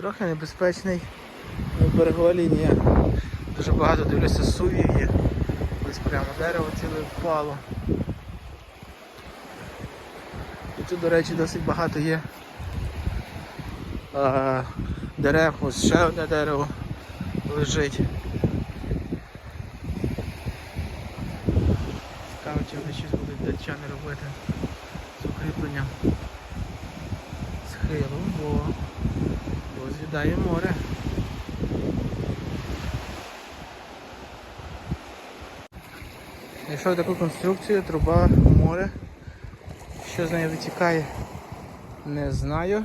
Трохи небезпечний ну, берегова лінія. Дуже багато дивлюся сувів є. Ось прямо дерево ціле впало. І тут, до речі, досить багато є а, дерев, ось ще одне дерево лежить. Цікаво, чи вони щось будуть датчани робити з укріпленням бо море. Знайшов таку конструкцію, труба море. Що з неї витікає, не знаю.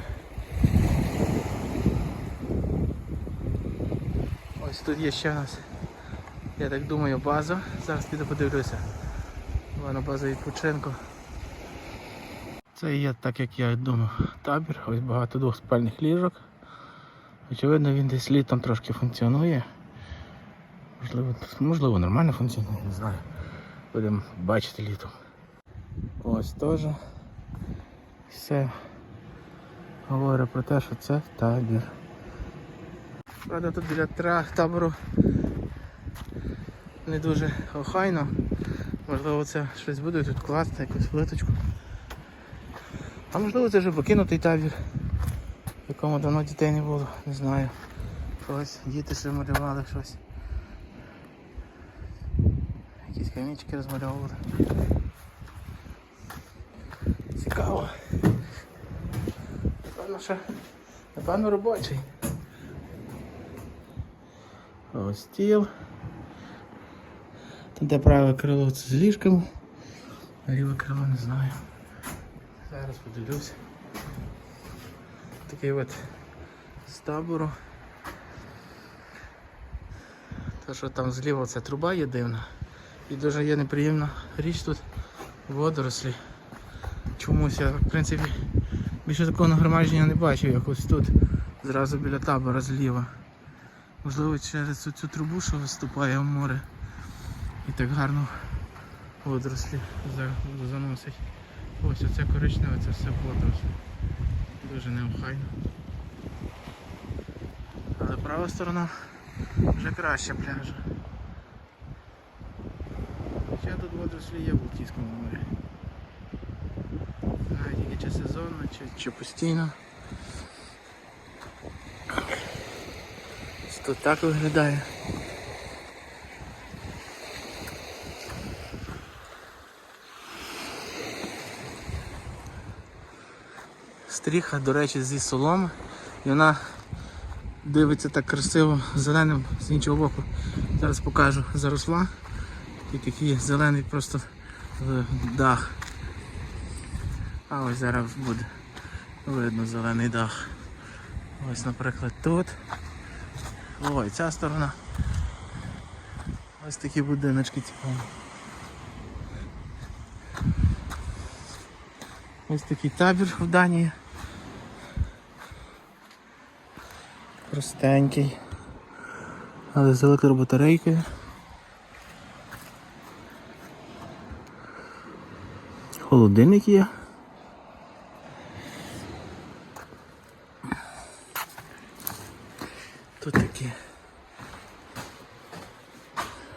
Ось тут є ще у нас, я так думаю, база. Зараз піду подивлюся. Вона база відпочинку. Це є так, як я думав, табір. Ось багато двохспальних ліжок. Очевидно, він десь літом трошки функціонує. Можливо, можливо нормально функціонує, не знаю. Будемо бачити літом. Ось теж все говорить про те, що це табір. Правда, тут біля табору не дуже охайно. Можливо, це щось буде тут класти, якусь плиточку. А можливо це вже покинутий табір, якому давно дітей не було, не знаю. Щось, діти ще малювали щось. Якісь камінчики розмальовували. Цікаво. Напевно, що напевно робочий. Ось стіл. Тут де праве крило це з ліжками, ліве крило не знаю. Зараз подивлюся. Такий от з табору. Те, що там зліва це труба є дивна. І дуже є неприємна річ тут водорослі. Чомусь я, в принципі, більше такого нагромадження не бачив, як ось тут, зразу біля табора зліва. Можливо, через цю, трубу, що виступає в море. І так гарно водорослі за- заносить. Ось оце коричневе, це все водорослі. Дуже неохайно. Але права сторона вже краще пляжа. Хоча тут водорослі є в Балтійському морі. Знаю, тільки чи сезонно, чи, чи постійно. Тут так виглядає. Стріха, до речі, зі соломи. І вона дивиться так красиво зеленим з іншого боку. Зараз покажу. Заросла. І такий зелений просто е, дах. А ось зараз буде видно зелений дах. Ось, наприклад, тут. Ой, ця сторона. Ось такі будиночки цікаві. Ось такий табір в Данії. Простенький. Але з електробатарейкою. Холодильник є. Тут такі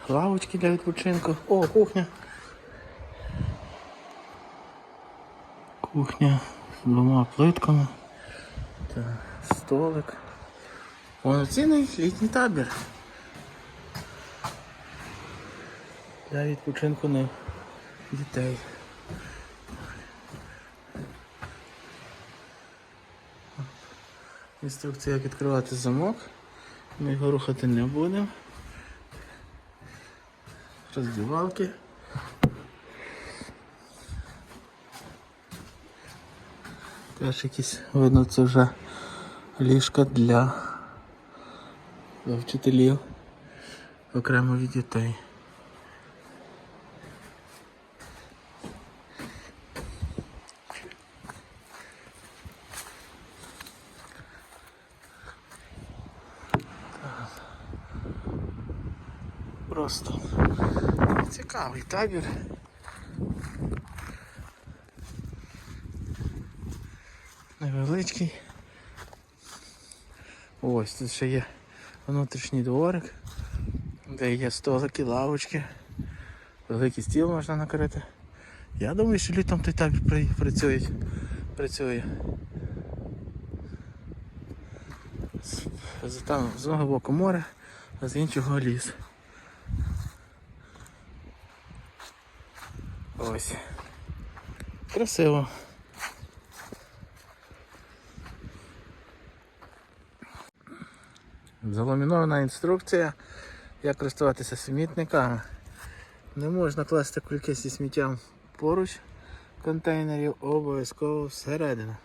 лавочки для відпочинку. О, кухня. Кухня з двома плитками. Та столик. Повноцінний літній табір. Для відпочинку на дітей. Інструкція, як відкривати замок. Ми його рухати не будемо. Роздівалки. Теж якісь, видно, це вже ліжка для, для вчителів окремо від дітей. Просто цікавий табір. Невеличкий. Ось тут ще є внутрішній дворик, де є столики, лавочки, великий стіл можна накрити. Я думаю, що літом то й так при- працює. З- там з одного боку море, а з іншого ліс. Ось. Красиво. Заламінована інструкція, як користуватися смітниками. Не можна класти кульки зі сміттям поруч контейнерів, обов'язково всередину.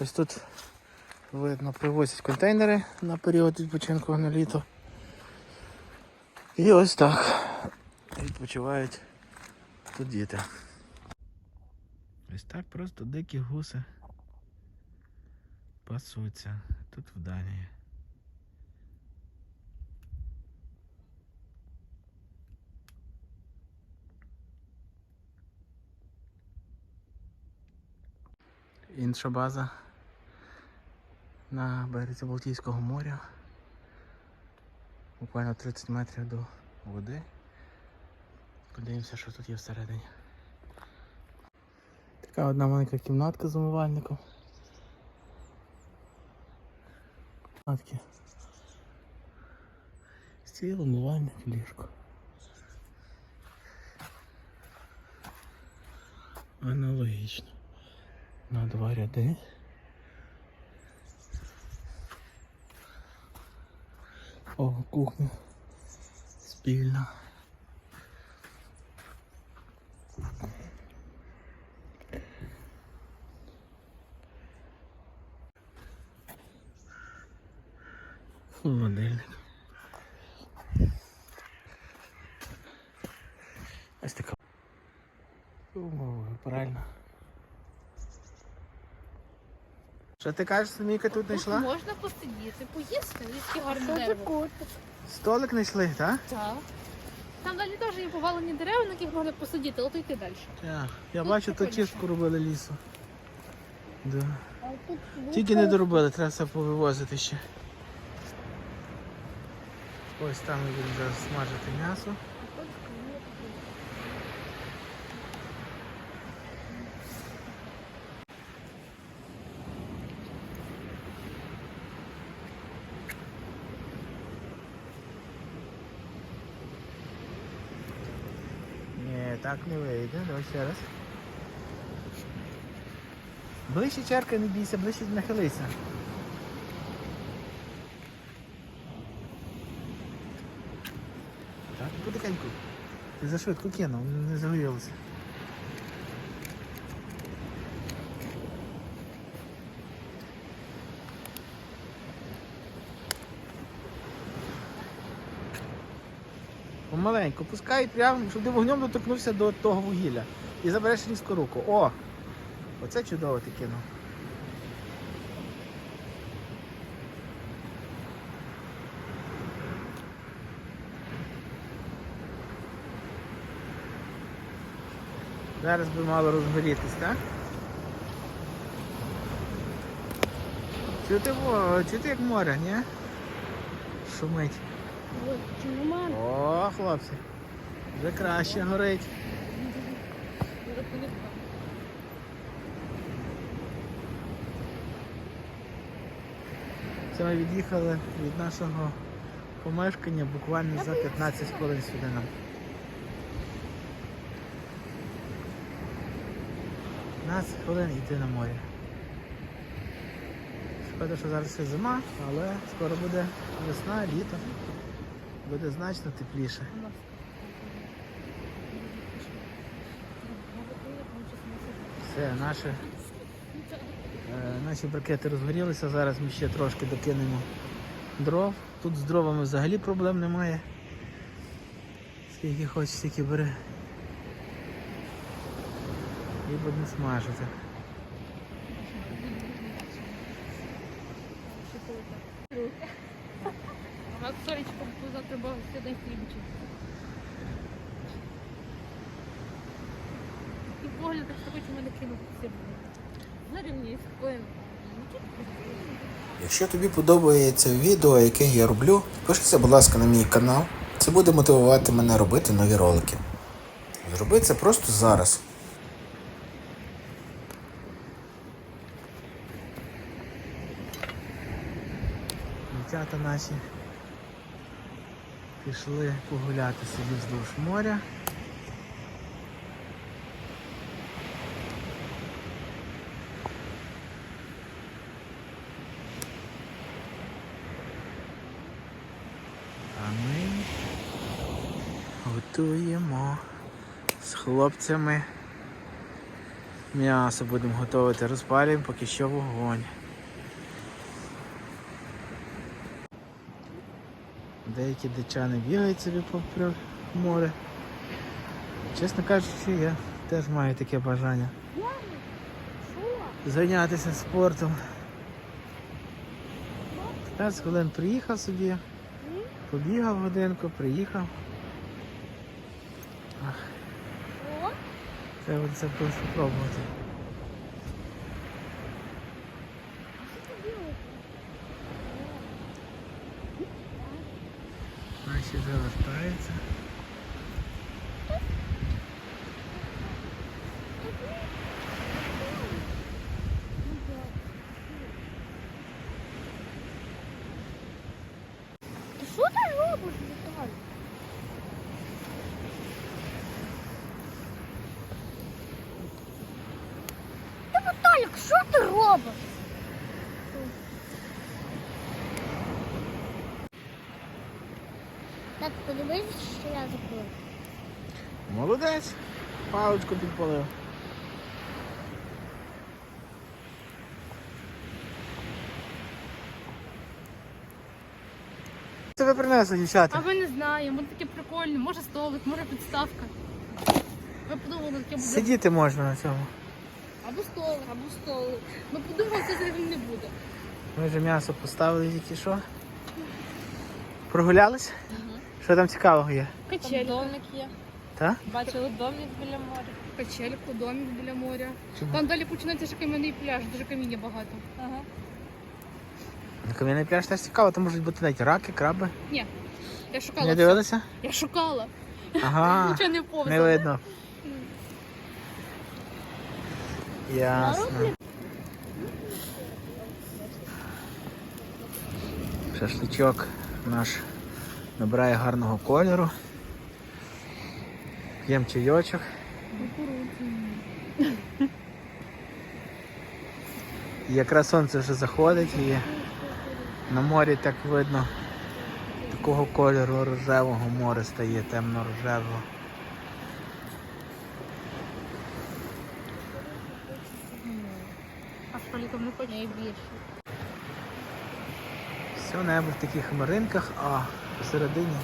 Ось тут видно привозять контейнери на період відпочинку на літо. І ось так відпочивають тут діти. Ось так просто дикі гуси пасуться тут в Данії. Інша база на березі Балтійського моря. Буквально 30 метрів до води. Подивимося, що тут є всередині. Така одна маленька кімнатка з умивальником. Кімнатки. Стіл, умивальник, ліжко. Аналогічно. На два ряди. О, кухня. Спільна. Холодильник. Ось така. О, правильно. Що ти кажеш, Міка тут Тут можна посидіти, поїсти, які гарне дерево. Столик знайшли, так? Так. Там далі теж є повалені дерева, на яких можна посидіти, але то йти далі. Так. Я Тут бачу, тут прикольніше. чистку робили лісу. Да. Тільки не доробили, треба все повивозити ще. Ось там будемо зараз смажити м'ясо. Ні, так не вийде. Давай ще раз. Ближче черка, не бійся, ближче нахилися. Так, потихеньку. Ти за швидко кинув, не загоїлося. Помаленьку, пускай прямо, щоб ти вогнем доторкнувся до того вугілля. І забереш різко руку. О! Оце чудово ти кинув. Зараз би мало розгорітись, так? Чути, чути як море, ні? Шумить. О, хлопці. Вже краще горить. Це ми від'їхали від нашого помешкання буквально за 15 хвилин сюди нам. 15 хвилин йти на море. Шкода, що зараз ще зима, але скоро буде весна, літо. Буде значно тепліше. Все, наші, е, наші брикети розгорілися, зараз ми ще трошки докинемо дров. Тут з дровами взагалі проблем немає. Скільки хочеш, стільки бери. І будемо смажити. Мене кинув такою. Якщо тобі подобається відео, яке я роблю, підпишися, будь ласка, на мій канал. Це буде мотивувати мене робити нові ролики. Зроби це просто зараз. Дівчата наші пішли погуляти собі вздовж моря. А ми готуємо з хлопцями. М'ясо будемо готувати, розпалюємо поки що вогонь. Деякі дичани бігають собі попри море. Чесно кажучи, я теж маю таке бажання зайнятися спортом. 15 хвилин приїхав собі, побігав годинку, приїхав. Це буде спробувати. Наші завертаються. ти що ти робиш, Віталій? Віталік, що ти робиш? Так, подивись, що я зробив. Молодець. Паличку підпалив. Ви принесли, А ми не знаємо, може таке прикольне, може столик, може підставка. Ми подумали, таке буде. Сидіти можна на цьому. Або столик, або столик. Ми подумали, це взагалі не буде. Ми вже м'ясо поставили тільки що. Прогулялись? Що там цікавого є? Качелька. Домик є. Та? Бачили домик біля моря. Качельку, домик біля моря. Чому? Там далі починається ще кам'яний пляж, дуже каміння багато. Ага. На кам'яний пляж теж цікаво, там можуть бути навіть раки, краби. Ні, я шукала. Не все. дивилися? Я шукала. Ага, Нічого не повзало. не видно. Ясно. Шашличок наш набирає гарного кольору. П'ємо чайочок. Якраз сонце вже заходить і на морі так видно такого кольору рожевого море стає, темно-рожевого. Шпаліком не хоче. Найбільше. Все небо в таких хмаринках, а посередині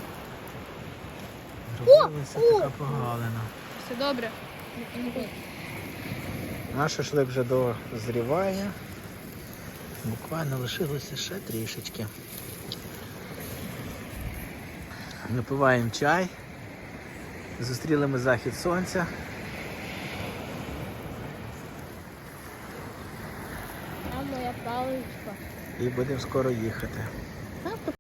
зробилася така погалина. Все добре. Наш шашлик вже дозріває. Буквально лишилося ще трішечки. Напиваємо чай. Зустріли ми захід сонця. І будемо скоро їхати.